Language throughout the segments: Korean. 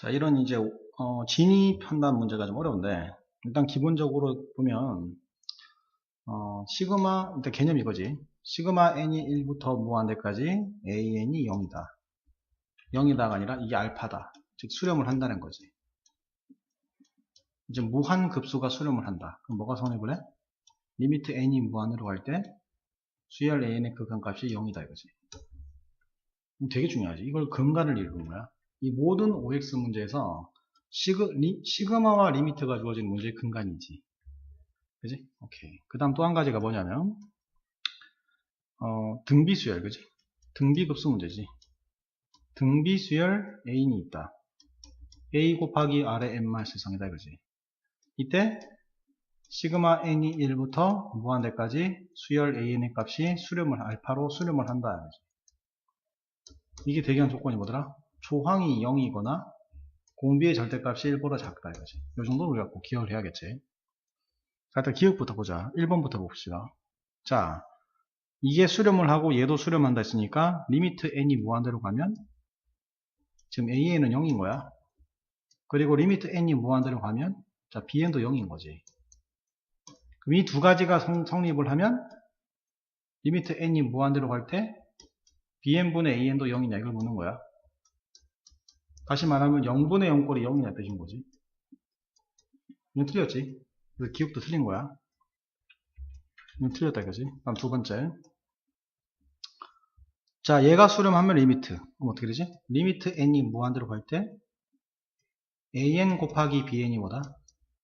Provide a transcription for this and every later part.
자, 이런 이제 어, 진입한다는 문제가 좀 어려운데 일단 기본적으로 보면 어, 시그마 일단 개념이 이거지. 시그마 n이 1부터 무한대까지 an이 0이다. 0이다가 아니라 이게 알파다. 즉 수렴을 한다는 거지. 이제 무한 급수가 수렴을 한다. 그럼 뭐가 성립을 해? 리미트 n이 무한으로 갈때 수열 an의 극한값이 0이다 이거지. 되게 중요하지. 이걸 근간을 이루는 거야. 이 모든 OX 문제에서 시그, 리, 시그 마와 리미트가 주어진 문제의 근간이지. 그지? 오케이. 그 다음 또 한 가지가 뭐냐면, 어, 등비 수열, 그지? 등비 급수 문제지. 등비 수열 A인이 있다. A 곱하기 R의 N만 실성이다, 이거지. 이때, 시그마 N이 1부터 무한대까지 수열 AN의 값이 수렴을, 알파로 수렴을 한다, 이거지. 이게 대기한 조건이 뭐더라? 조항이 0이거나 공비의 절대값이 1보다 작다 이거지. 이 정도는 우리가 꼭 기억을 해야겠지. 자, 일단 기억부터 보자. 1번부터 봅시다. 자, 이게 수렴을 하고 얘도 수렴한다 했으니까 리미트 n이 무한대로 가면 지금 an은 0인 거야. 그리고 리미트 n이 무한대로 가면 자, bn도 0인 거지. 그럼 이 두 가지가 성, 성립을 하면 리미트 n이 무한대로 갈 때 bn분의 an도 0이냐 이걸 묻는 거야. 다시 말하면 0분의 0꼴이 0이냐 뜻인 거지. 이건 틀렸지. 그래서 기억도 틀린 거야. 이건 틀렸다 이거지. 다음 두 번째. 자, 얘가 수렴하면 리미트. 그럼 어떻게 되지? 리미트 n이 무한대로 갈 때 an 곱하기 bn이 뭐다?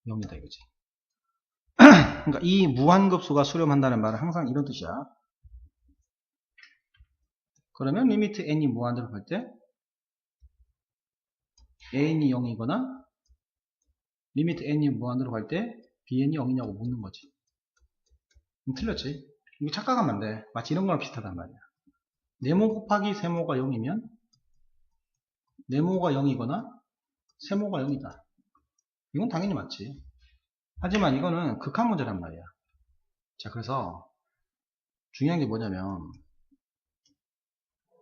0이다 이거지. 그러니까 이 무한급수가 수렴한다는 말은 항상 이런 뜻이야. 그러면 리미트 n이 무한대로 갈 때 an이 0이거나 리미트 n이 무한으로 갈 때 bn이 0이냐고 묻는 거지. 틀렸지? 이거 착각하면 안 돼. 마치 이런 거랑 비슷하단 말이야. 네모 곱하기 세모가 0이면 네모가 0이거나 세모가 0이다. 이건 당연히 맞지. 하지만 이거는 극한 문제란 말이야. 자, 그래서 중요한 게 뭐냐면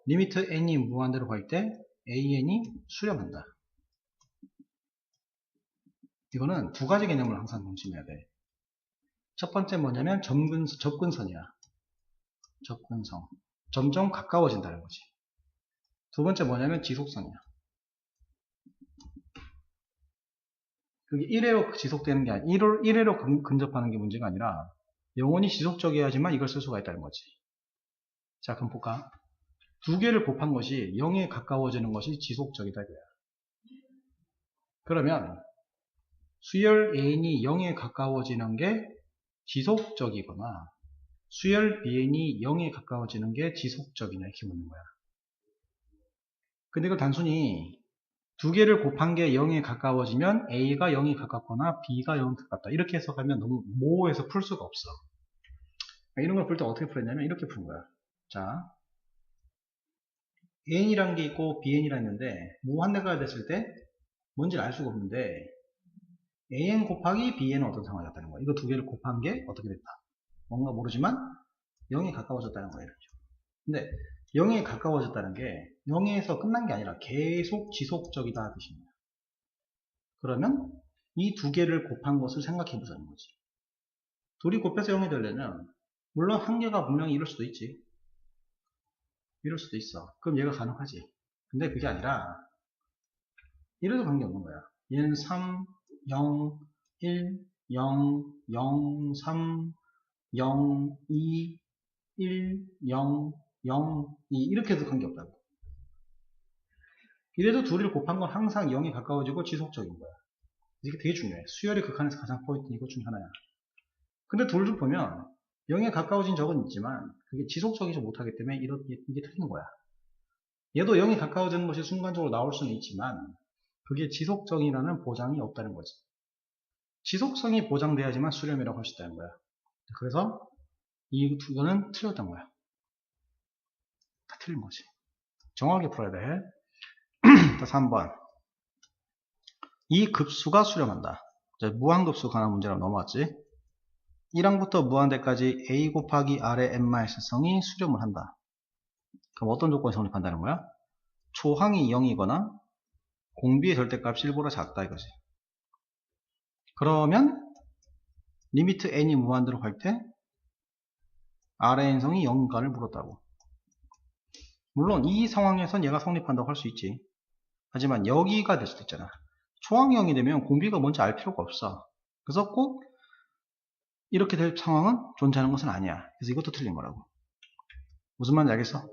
리미트 n이 무한대로 갈 때 an이 수렴한다. 이거는 두 가지 개념을 항상 명심해야 돼. 첫 번째 뭐냐면 접근, 접근선이야. 접근성. 점점 가까워진다는 거지. 두 번째 뭐냐면 지속성이야. 그게 1회로 지속되는 게 아니라 1회, 1회로 근접하는 게 문제가 아니라 영원히 지속적이어야지만 이걸 쓸 수가 있다는 거지. 자, 그럼 볼까? 두 개를 곱한 것이 0에 가까워지는 것이 지속적이다 이거야. 그러면 수열 N이 0에 가까워지는 게 지속적이거나 수열 BN이 0에 가까워지는 게 지속적이냐 이렇게 묻는 거야. 근데 이걸 단순히 두 개를 곱한 게 0에 가까워지면 A가 0에 가깝거나 B가 0에 가깝다. 이렇게 해석하면 너무 모호해서 풀 수가 없어. 이런 걸 풀 때 어떻게 풀었냐면 이렇게 푸는 거야. 자, N이란 게 있고 BN이라 했는데 무한대가 됐을 때 뭔지를 알 수가 없는데 an 곱하기 bn은 어떤 상황이 었다는 거야. 이거 두 개를 곱한 게 어떻게 됐다. 뭔가 모르지만 0에 가까워졌다는 거예요. 근데 0에 가까워졌다는 게 0에서 끝난 게 아니라 계속 지속적이다 뜻입니다. 그러면 이 두 개를 곱한 것을 생각해 보자는 거지. 둘이 곱해서 0이 되려면 물론 한 개가 분명히 이럴 수도 있지. 이럴 수도 있어. 그럼 얘가 가능하지. 근데 그게 아니라 이래도 관계없는 거야. 얘는 3, 0, 1, 0, 0, 3, 0, 2, 1, 0, 0, 2 이렇게 해도 관계없다고. 이래도 둘을 곱한 건 항상 0에 가까워지고 지속적인 거야. 이게 되게 중요해. 수열의 극한에서 가장 포인트 이것 중에 하나야. 근데 둘을 보면 0에 가까워진 적은 있지만 그게 지속적이지 못하기 때문에 이렇게, 이게 틀린 거야. 얘도 0에 가까워지는 것이 순간적으로 나올 수는 있지만 그게 지속적이라는 보장이 없다는 거지. 지속성이 보장돼야지만 수렴이라고 할 수 있다는 거야. 그래서 이 두 개는 틀렸던 거야. 다 틀린 거지. 정확하게 풀어야 돼. 자, 3번. 이 급수가 수렴한다. 무한급수 관한 문제로 넘어왔지. 1항부터 무한대까지 a 곱하기 r의 n마의 실성이 수렴을 한다. 그럼 어떤 조건이 성립한다는 거야? 초항이 0이거나 공비의 절대값이 1보다 작다 이거지. 그러면 리미트 n이 무한대로 갈 때 R의 n성이 0인가를 물었다고. 물론 이 상황에선 얘가 성립한다고 할 수 있지. 하지만 여기가 될 수도 있잖아. 초항이 0이 되면 공비가 뭔지 알 필요가 없어. 그래서 꼭 이렇게 될 상황은 존재하는 것은 아니야. 그래서 이것도 틀린 거라고. 무슨 말인지 알겠어?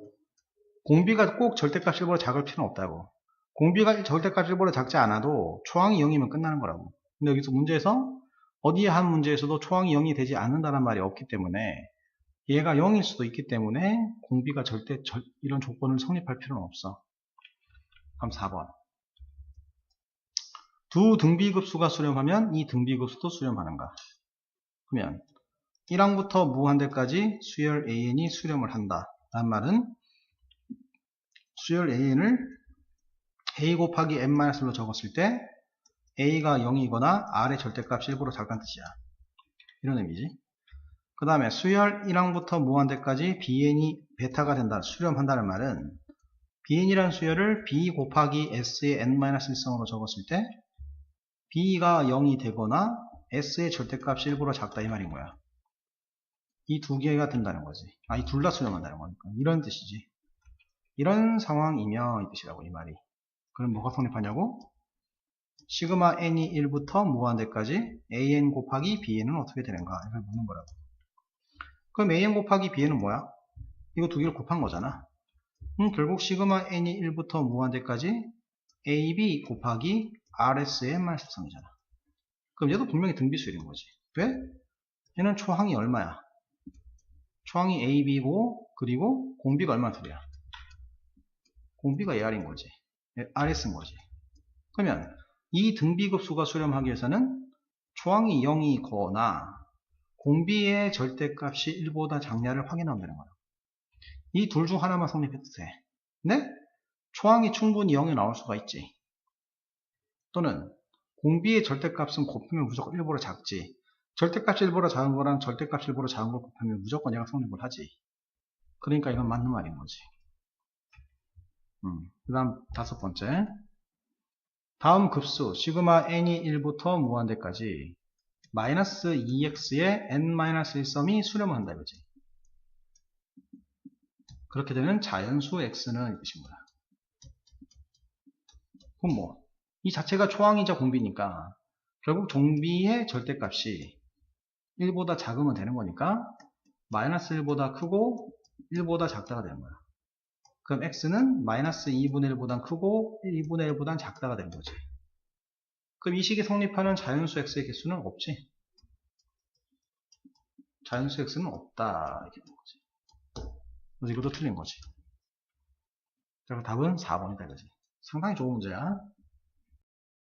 공비가 꼭 절대값 1보다 작을 필요는 없다고. 공비가 절대값 1보다 작지 않아도 초항이 0이면 끝나는 거라고. 근데 여기서 문제에서 어디에 한 문제에서도 초항이 0이 되지 않는다는 말이 없기 때문에 얘가 0일 수도 있기 때문에 공비가 절대 절- 이런 조건을 성립할 필요는 없어. 그럼 4번. 두 등비급수가 수렴하면 이 등비급수도 수렴하는가? 그러면 1항부터 무한대까지 수열 AN이 수렴을 한다. 라는 말은 수열 AN을 A 곱하기 n-로 적었을 때 A가 0이거나 R의 절대값이 1보다 작다는 뜻이야. 이런 의미지. 그 다음에 수열 1항부터 무한대까지 BN이 베타가 된다. 수렴한다는 말은 BN이라는 수열을 B 곱하기 S의 n-1성으로 적었을 때 B가 0이 되거나 S의 절대값이 1보다 작다 이 말인 거야. 이 두 개가 된다는 거지. 아, 이 둘 다 수렴한다는 거니까. 이런 뜻이지. 이런 상황이며 이 뜻이라고 이 말이. 그럼 뭐가 성립하냐고? 시그마 n이 1부터 무한대까지 an 곱하기 bn은 어떻게 되는가? 이걸 묻는 거라고. 그럼 an 곱하기 bn은 뭐야? 이거 두 개를 곱한 거잖아. 음, 결국 시그마 n이 1부터 무한대까지 ab 곱하기 rs의 말습성이잖아. 그럼 얘도 분명히 등비수열인 거지. 왜? 얘는 초항이 얼마야? 초항이 ab고 그리고 공비가 얼마 들이야? 공비가 AR인 거지. RS인 거지. 그러면 이 등비급 수가 수렴하기 위해서는 초항이 0이거나 공비의 절대값이 1보다 작냐를 확인하면 되는 거야. 이 둘 중 하나만 성립해도 돼. 근데 초항이 충분히 0이 나올 수가 있지. 또는 공비의 절대값은 곱하면 무조건 1보다 작지. 절대값이 1보다 작은 거랑 절대값이 1보다 작은 걸 곱하면 무조건 얘가 성립을 하지. 그러니까 이건 맞는 말인 거지. 음, 그 다음 다섯 번째. 다음 급수 시그마 n이 1부터 무한대까지 마이너스 2x의 n-1썸이 수렴을 한다 이거지. 그렇게 되면 자연수 x는 이 뜻인 거야. 그럼 뭐, 이 자체가 초항이자 공비니까 결국 종비의 절대값이 1보다 작으면 되는 거니까 마이너스 1보다 크고 1보다 작다가 되는 거야. 그럼 x는 마이너스 2분의 1보단 크고 2분의 1보단 작다가 되는 거지. 그럼 이 식이 성립하는 자연수 x의 개수는 없지. 자연수 x는 없다. 이렇게 되는 거지. 그래서 이것도 틀린 거지. 자, 그럼 답은 4번이다. 이거지. 상당히 좋은 문제야.